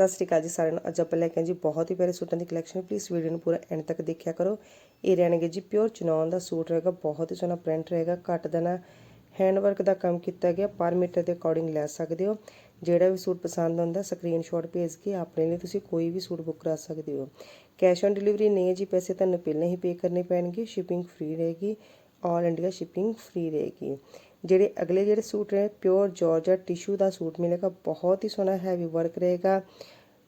ਸਤਿ ਸ੍ਰੀ ਅਕਾਲ ਜੀ ਸਾਰਿਆਂ ਨੂੰ। ਅੱਜ ਆਪਾਂ ਲੈ ਕੇ ਆਏ ਜੀ ਬਹੁਤ ਹੀ ਪਿਆਰੇ ਸੂਟਾਂ ਦੀ ਕਲੈਕਸ਼ਨ ਪਲੀਜ਼ ਵੀਡੀਓ ਨੂੰ ਪੂਰਾ ਐਂਡ ਤੱਕ ਦੇਖਿਆ ਕਰੋ। ਇਹ ਰਹਿਣਗੇ ਜੀ ਪਿਓਰ ਚਨੌਨ ਦਾ ਸੂਟ ਰਹੇਗਾ, ਬਹੁਤ ਹੀ ਸੋਹਣਾ ਪ੍ਰਿੰਟ ਰਹੇਗਾ, ਘੱਟ ਦੇਣਾ ਹੈਂਡ ਵਰਕ ਦਾ ਕੰਮ ਕੀਤਾ ਗਿਆ, ਪਰ ਮੀਟਰ ਦੇ ਅਕੋਰਡਿੰਗ ਲੈ ਸਕਦੇ ਹੋ। ਜਿਹੜਾ ਵੀ ਸੂਟ ਪਸੰਦ ਆਉਂਦਾ ਸਕਰੀਨਸ਼ਾਟ ਭੇਜ ਕੇ ਆਪਣੇ ਲਈ ਤੁਸੀਂ ਕੋਈ ਵੀ ਸੂਟ ਬੁੱਕ ਕਰਾ ਸਕਦੇ ਹੋ। ਕੈਸ਼ ਔਨ ਡਿਲੀਵਰੀ ਨਹੀਂ ਹੈ ਜੀ, ਪੈਸੇ ਤੁਹਾਨੂੰ ਪਹਿਲਾਂ ਹੀ ਪੇ ਕਰਨੇ ਪੈਣਗੇ ਸ਼ਿਪਿੰਗ ਫ੍ਰੀ ਰਹੇਗੀ। ਆਲ ਇੰਡੀਆ ਸ਼ਿਪਿੰਗ ਫ੍ਰੀ ਰਹੇਗੀ। ਜਿਹੜੇ ਅਗਲੇ ਜਿਹੜੇ ਸੂਟ ਨੇ, ਪਿਓਰ ਜਾਰਜਟ ਟਿਸ਼ੂ ਦਾ ਸੂਟ ਮਿਲੇਗਾ ਬਹੁਤ ਹੀ ਸੋਹਣਾ ਹੈਵੀ ਵਰਕ ਰਹੇਗਾ।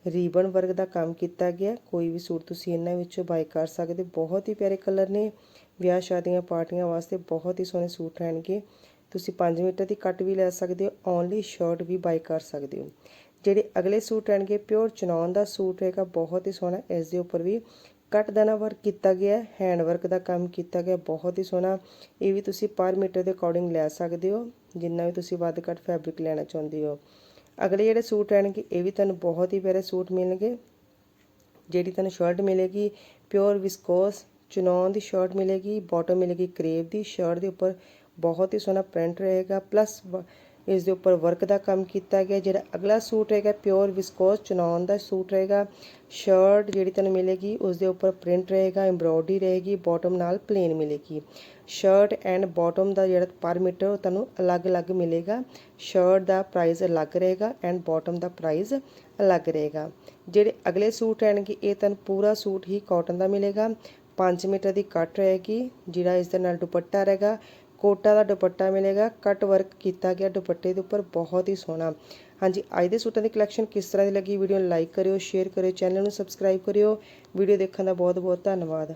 ਰੀਬਨ ਵਰਕ ਦਾ ਕੰਮ ਕੀਤਾ ਗਿਆ ਕੋਈ ਵੀ ਸੂਟ ਤੁਸੀਂ ਇਹਨਾਂ ਵਿੱਚੋਂ ਬਾਈ ਕਰ ਸਕਦੇ ਬਹੁਤ ਹੀ ਪਿਆਰੇ ਕਲਰ ਨੇ। ਵਿਆਹ ਸ਼ਾਦੀਆਂ ਪਾਰਟੀਆਂ ਵਾਸਤੇ ਬਹੁਤ ਹੀ ਸੋਹਣੇ ਸੂਟ ਰਹਿਣਗੇ। ਤੁਸੀਂ 5 ਮੀਟਰ ਦੀ ਕੱਟ ਵੀ ਲੈ ਸਕਦੇ ਹੋ। ਓਨਲੀ ਸ਼ਰਟ ਵੀ ਬਾਈ ਕਰ ਸਕਦੇ ਹੋ। ਜਿਹੜੇ ਅਗਲੇ ਸੂਟ ਰਹਿਣਗੇ, ਪਿਓਰ ਚਨੌਨ ਦਾ ਸੂਟ ਰਹੇਗਾ। ਬਹੁਤ ਹੀ ਸੋਹਣਾ। ਇਸ ਦੇ ਉੱਪਰ ਵੀ ਕੱਟ ਦਾ ਨਾ ਵਰਕ ਕੀਤਾ ਗਿਆ ਹੈਂਡ ਵਰਕ ਦਾ ਕੰਮ ਕੀਤਾ ਗਿਆ, ਬਹੁਤ ਹੀ ਸੋਹਣਾ। ਇਹ ਵੀ ਤੁਸੀਂ ਪਰ ਮੀਟਰ ਦੇ ਅਕੋਰਡਿੰਗ ਲੈ ਸਕਦੇ ਹੋ, ਜਿੰਨਾ ਵੀ ਤੁਸੀਂ ਵੱਧ ਘੱਟ ਫੈਬਰਿਕ ਲੈਣਾ ਚਾਹੁੰਦੇ ਹੋ। ਅਗਲੇ ਜਿਹੜੇ ਸੂਟ ਰਹਿਣਗੇ ਇਹ ਵੀ ਤੁਹਾਨੂੰ ਬਹੁਤ ਹੀ ਪਿਆਰੇ ਸੂਟ ਮਿਲਣਗੇ, ਜਿਹੜੀ ਤੁਹਾਨੂੰ ਸ਼ਰਟ ਮਿਲੇਗੀ ਪਿਓਰ ਵਿਸਕੋਸ ਚਨੌਨ ਦੀ ਸ਼ਰਟ ਮਿਲੇਗੀ ਬਾਟਮ ਮਿਲੇਗੀ ਕਰੇਵ ਦੀ ਸ਼ਰਟ ਦੇ ਉੱਪਰ ਬਹੁਤ ਹੀ ਸੋਹਣਾ ਪ੍ਰਿੰਟ ਰਹੇਗਾ ਪਲੱਸ ਇਸ ਦੇ ਉੱਪਰ ਵਰਕ ਦਾ ਕੰਮ ਕੀਤਾ ਗਿਆ, ਜਿਹੜਾ ਅਗਲਾ ਸੂਟ ਰਹੇਗਾ ਪਿਓਰ ਵਿਸਕੋਸ ਚਨੌਨ ਦਾ ਸੂਟ ਰਹੇਗਾ। ਸ਼ਰਟ ਜਿਹੜੀ ਤੁਹਾਨੂੰ ਮਿਲੇਗੀ, ਉਸ ਦੇ ਉੱਪਰ ਪ੍ਰਿੰਟ ਰਹੇਗਾ ਐਮਬ੍ਰੋਇਡਰੀ ਰਹੇਗੀ ਬਾਟਮ ਨਾਲ ਪਲੇਨ ਮਿਲੇਗੀ। ਸ਼ਰਟ ਐਂਡ ਬਾਟਮ ਦਾ ਜਿਹੜਾ ਪਰ ਮੀਟਰ, ਉਹ ਤੁਹਾਨੂੰ ਅਲੱਗ-ਅਲੱਗ ਮਿਲੇਗਾ। ਸ਼ਰਟ ਦਾ ਪ੍ਰਾਈਸ ਅਲੱਗ ਰਹੇਗਾ ਐਂਡ ਬਾਟਮ ਦਾ ਪ੍ਰਾਈਸ ਅਲੱਗ ਰਹੇਗਾ। ਜਿਹੜੇ ਅਗਲੇ ਸੂਟ ਰਹਿਣਗੇ, ਇਹ ਤੁਹਾਨੂੰ ਪੂਰਾ ਸੂਟ ਹੀ ਕਾਟਨ ਦਾ ਮਿਲੇਗਾ। 5 ਮੀਟਰ ਦੀ ਕੱਟ ਰਹੇਗੀ, ਜਿਹੜਾ ਇਸ ਦੇ ਨਾਲ ਦੁਪੱਟਾ ਰਹੇਗਾ। ਕੋਟਾ ਦਾ ਦੁਪੱਟਾ ਮਿਲੇਗਾ। ਕੱਟ ਵਰਕ ਕੀਤਾ ਗਿਆ ਦੁਪੱਟੇ ਦੇ ਉੱਪਰ, ਬਹੁਤ ਹੀ ਸੋਹਣਾ। ਹਾਂਜੀ, ਅੱਜ ਦੇ ਸੂਟਾਂ ਦੀ ਕਲੈਕਸ਼ਨ ਕਿਸ ਤਰ੍ਹਾਂ ਦੀ ਲੱਗੀ? ਵੀਡੀਓ ਨੂੰ ਲਾਈਕ ਕਰਿਓ ਸ਼ੇਅਰ ਕਰਿਓ ਚੈਨਲ ਨੂੰ ਸਬਸਕ੍ਰਾਈਬ ਕਰਿਓ। ਵੀਡੀਓ ਦੇਖਣ ਦਾ ਬਹੁਤ ਬਹੁਤ ਧੰਨਵਾਦ।